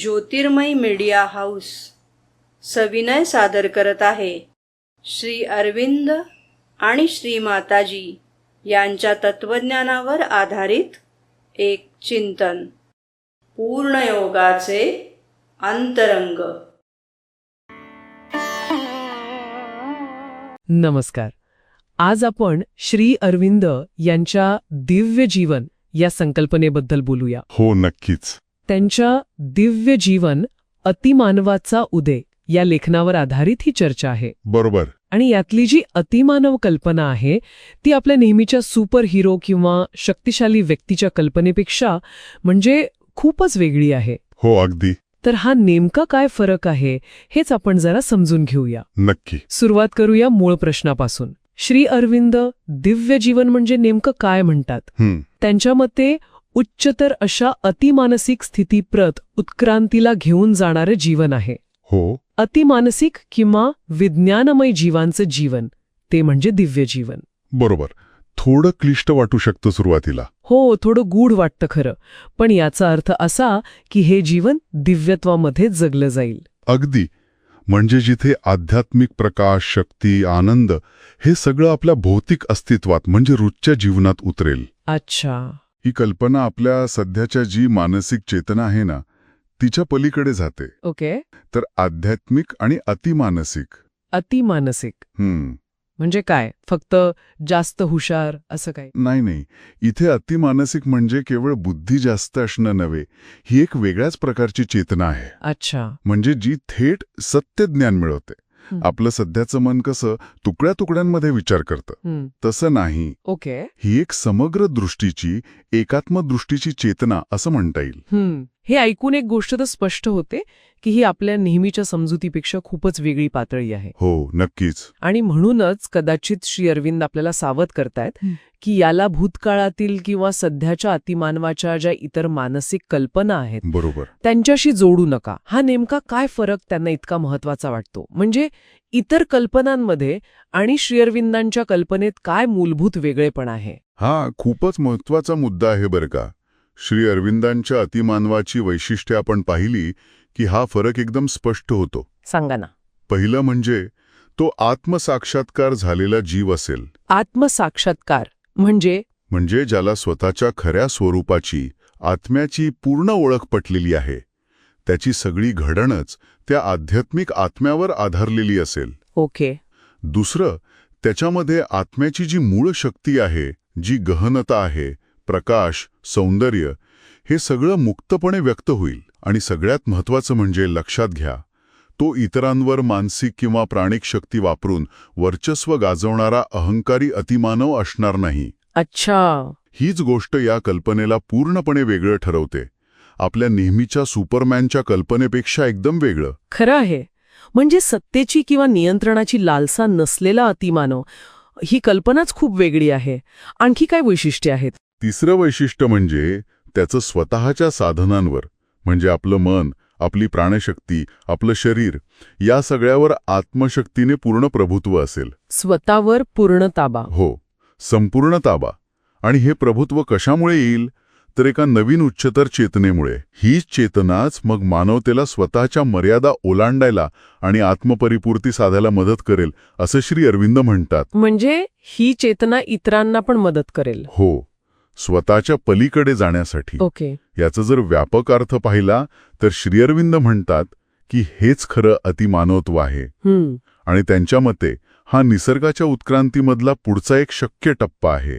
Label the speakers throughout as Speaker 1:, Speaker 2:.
Speaker 1: ज्योतिर्मय media house सविनय सादर करत आहे. श्री अरविंद आणि श्री माताजी यांच्या तत्वज्ञानावर आधारित एक चिंतन. पूर्णयोगाचे अंतरंग.
Speaker 2: नमस्कार. आज आपण श्री अरविंद यांच्या दिव्य जीवन या संकल्पनेबद्दल बोलूया.
Speaker 3: हो नक्कीच.
Speaker 2: त्यांच्या दिव्य जीवन अतिमानवाचा उदय या लेखनावर आधारित ही चर्चा आहे.
Speaker 3: बरोबर.
Speaker 2: आणि यातली जी अतिमानव कल्पना आहे ती आपल्या नेहमीच्या सुपर हिरो किंवा शक्तिशाली व्यक्तीच्या कल्पनेपेक्षा म्हणजे खूपच वेगळी आहे.
Speaker 3: हो अगदी.
Speaker 2: तर हा नेमका काय फरक आहे हेच आपण जरा समजून घेऊया.
Speaker 3: नक्की.
Speaker 2: सुरुवात करूया मूळ प्रश्नापासून. श्री अरविंद दिव्य जीवन म्हणजे नेमकं काय म्हणतात? त्यांच्या मते उच्चतर अशा अतिमानसिक स्थितीप्रत उत्क्रांतीला घेऊन जाणारं जीवन आहे.
Speaker 3: हो.
Speaker 2: अतिमानसिक किंवा विज्ञानमय जीवांचं जीवन ते म्हणजे दिव्य जीवन.
Speaker 3: बरोबर. थोडं क्लिष्ट वाटू शकतं सुरुवातीला.
Speaker 2: हो थोडं गूढ वाटतं खरं. पण याचा अर्थ असा की हे जीवन दिव्यत्वामध्ये जगलं जाईल.
Speaker 3: अगदी. म्हणजे जिथे आध्यात्मिक प्रकाश शक्ती आनंद हे सगळं आपल्या भौतिक अस्तित्वात म्हणजे रोजच्या जीवनात उतरेल.
Speaker 2: अच्छा.
Speaker 3: ही कल्पना आपल्या सध्याच्या जी मानसिक चेतना आहे ना तिच्या पलीकडे जाते.
Speaker 2: ओके.
Speaker 3: तर आध्यात्मिक आणि अतिमानसिक.
Speaker 2: अतिमानसिक.
Speaker 3: हम्म.
Speaker 2: म्हणजे काय? फक्त जास्त हुशार असं काय
Speaker 3: नाही नाही. इथे अतिमानसिक म्हणजे केवळ बुद्धी जास्त असणं नव्हे ही एक वेगळ्याच प्रकारची चेतना आहे.
Speaker 2: अच्छा.
Speaker 3: म्हणजे जी थेट सत्य ज्ञान मिळवते. आपलं सध्याचं मन कसं तुकड्या तुकड्यांमध्ये विचार करतं. तसं नाही.
Speaker 2: ओके.
Speaker 3: ही एक समग्र दृष्टीची एकात्म दृष्टीची चेतना असं म्हणता येईल.
Speaker 2: हं. ऐकून एक गोष्ट तर स्पष्ट होते की ही आपल्या नेहमीच्या समजुतीपेक्षा खूपच वेगळी पातळी आहे.
Speaker 3: हो नक्कीच.
Speaker 2: आणि म्हणूनच कदाचित श्री अरविंद आपल्याला सावध करतायत
Speaker 1: हं.
Speaker 2: की याला भूतकाळातील किंवा सध्याच्या अतिमानवाच्या ज्या इतर मानसिक कल्पना आहेत
Speaker 3: बरोबर.
Speaker 2: त्यांच्याशी जोडू नका. हा नेमका काय फरक त्यांना इतका महत्त्वाचा वाटतो? म्हणजे इतर कल्पनांमध्ये आणि श्रीअरविंदांच्या कल्पनेत काय मूलभूत वेगळेपण आहे?
Speaker 3: हा खूपच महत्त्वाचा मुद्दा आहे बरं का. श्री अरविंदांच्या अतिमानवाची वैशिष्ट्ये आपण पाहिली की हा फरक एकदम स्पष्ट होतो.
Speaker 2: सांगा ना.
Speaker 3: पहिलं म्हणजे तो आत्मसाक्षात्कार झालेला जीव असेल.
Speaker 2: आत्मसाक्षात्कार म्हणजे?
Speaker 3: म्हणजे ज्याला स्वतःच्या खऱ्या स्वरूपाची आत्म्याची पूर्ण ओळख पटलेली आहे. त्याची सगळी घडणच त्या आध्यात्मिक आत्म्यावर आधारलेली असेल.
Speaker 2: ओके.
Speaker 3: दुसरं त्याच्यामध्ये आत्म्याची जी मूळ शक्ती आहे जी गहनता आहे प्रकाश सौंदर्य हे सगळं मुक्तपणे व्यक्त होईल. आणि सगळ्यात महत्त्वाचं म्हणजे लक्षात घ्या तो इतरांवर मानसिक किंवा प्राणिक शक्ती वापरून वर्चस्व गाजवणारा अहंकारी अतिमानव असणार नाही.
Speaker 2: अच्छा.
Speaker 3: हीच गोष्ट या कल्पनेला पूर्णपणे वेगळं ठरवते. आपल्या नेहमीच्या सुपरमॅनच्या कल्पनेपेक्षा एकदम वेगळं.
Speaker 2: खरं आहे. म्हणजे सत्तेची किंवा नियंत्रणाची लालसा नसलेला अतिमानव ही कल्पनाच खूप वेगळी आहे. आणखी काय वैशिष्ट्ये आहेत?
Speaker 3: तिसरं वैशिष्ट्य म्हणजे त्याचं स्वतःच्या साधनांवर म्हणजे आपलं मन आपली प्राणशक्ती आपलं शरीर या सगळ्यावर आत्मशक्तीने पूर्ण प्रभुत्व असेल.
Speaker 2: स्वतःवर पूर्ण ताबा.
Speaker 3: हो संपूर्ण ताबा. आणि हे प्रभुत्व कशामुळे येईल? तर एका नवीन उच्चतर चेतनेमुळे. हीच चेतनाच मग मानवतेला स्वतःच्या मर्यादा ओलांडायला आणि आत्मपरिपूर्ती साधायला मदत करेल असं श्री अरविंद म्हणतात.
Speaker 2: म्हणजे ही चेतना इतरांना पण मदत करेल.
Speaker 3: हो. स्वतःच्या पलीकडे जाण्यासाठी.
Speaker 2: ओके.
Speaker 3: याचा जर व्यापक अर्थ पाहिला तर श्रीअरविंद म्हणतात की हेच खरं अतिमानवत्व आहे. आणि त्यांच्या मते हा निसर्गाच्या उत्क्रांतीमधला पुढचा एक शक्य टप्पा आहे.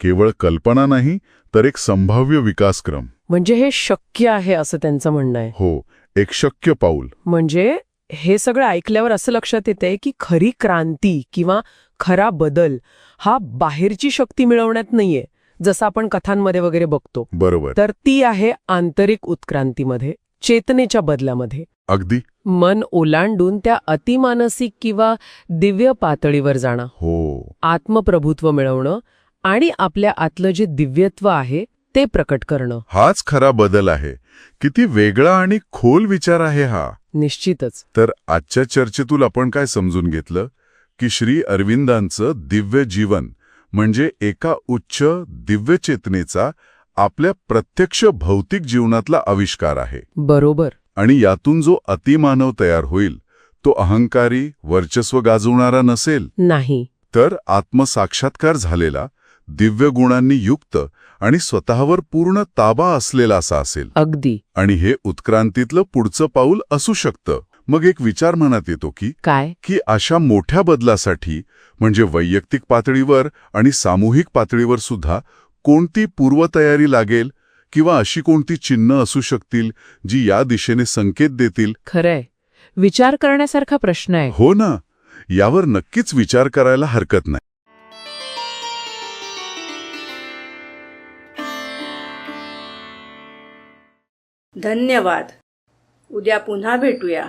Speaker 3: केवळ कल्पना नाही तर एक संभाव्य विकासक्रम.
Speaker 2: म्हणजे हे शक्य आहे असं त्यांचं म्हणणं आहे.
Speaker 3: हो एक शक्य पाऊल.
Speaker 2: म्हणजे हे सगळं ऐकल्यावर असं लक्षात येतंय की खरी क्रांती किंवा खरा बदल हा बाहेरची शक्ती मिळवण्यात नाहीये. जसं आपण कथांमध्ये वगैरे बघतो.
Speaker 3: बरोबर.
Speaker 2: तर ती आहे आंतरिक उत्क्रांतीमध्ये चेतनेच्या बदलामध्ये.
Speaker 3: अगदी.
Speaker 2: मन ओलांडून त्या अतिमानसिक किंवा दिव्य पातळीवर जाणं.
Speaker 3: हो.
Speaker 2: आत्मप्रभुत्व मिळवणं आणि आपल्या आतलं जे दिव्यत्व आहे ते प्रकट करणं.
Speaker 3: हाच खरा बदल आहे. किती वेगळा आणि खोल विचार आहे हा.
Speaker 2: निश्चितच.
Speaker 3: तर आजच्या चर्चेतून आपण काय समजून घेतलं? की श्री अरविंदांचं दिव्य जीवन म्हणजे एका उच्च दिव्य चेतनेचा आपल्या प्रत्यक्ष भौतिक जीवनातला आविष्कार आहे.
Speaker 2: बरोबर.
Speaker 3: आणि यातून जो अतिमानव तयार होईल तो अहंकारी वर्चस्व गाजवणारा नसेल.
Speaker 2: नाही.
Speaker 3: तर आत्मसाक्षात्कार झालेला दिव्य गुणांनी युक्त आणि स्वतःवर पूर्ण ताबा असलेला असा असेल.
Speaker 2: अगदी.
Speaker 3: आणि हे उत्क्रांतीतलं पुढचं पाऊल असू शकतं. मग एक विचार मनात येतो की
Speaker 2: काय?
Speaker 3: की अशा मोठ्या बदलासाठी म्हणजे वैयक्तिक पातळीवर आणि सामूहिक पातळीवर सुद्धा कोणती पूर्वतयारी लागेल किंवा अशी कोणती चिन्ह असू शकतील जी या दिशेने संकेत देतील?
Speaker 2: खरंय. विचार करण्यासारखा प्रश्न आहे.
Speaker 3: हो ना. यावर नक्कीच विचार करायला हरकत नाही.
Speaker 1: धन्यवाद. उद्या पुन्हा भेटूया.